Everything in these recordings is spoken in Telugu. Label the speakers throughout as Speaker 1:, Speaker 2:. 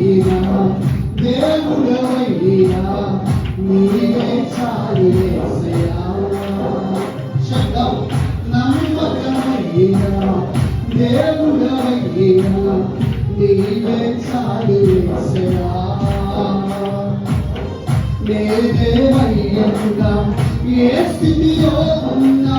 Speaker 1: నీవైనా దేవుడవైనా నీవే చాలి శబ్దం నమ్మకమైనా దేవుడవైనా నీవే చాలి నే దేవయ్యంగా ఏ స్థితిలో ఉన్నా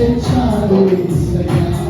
Speaker 1: deixarei, Senhor.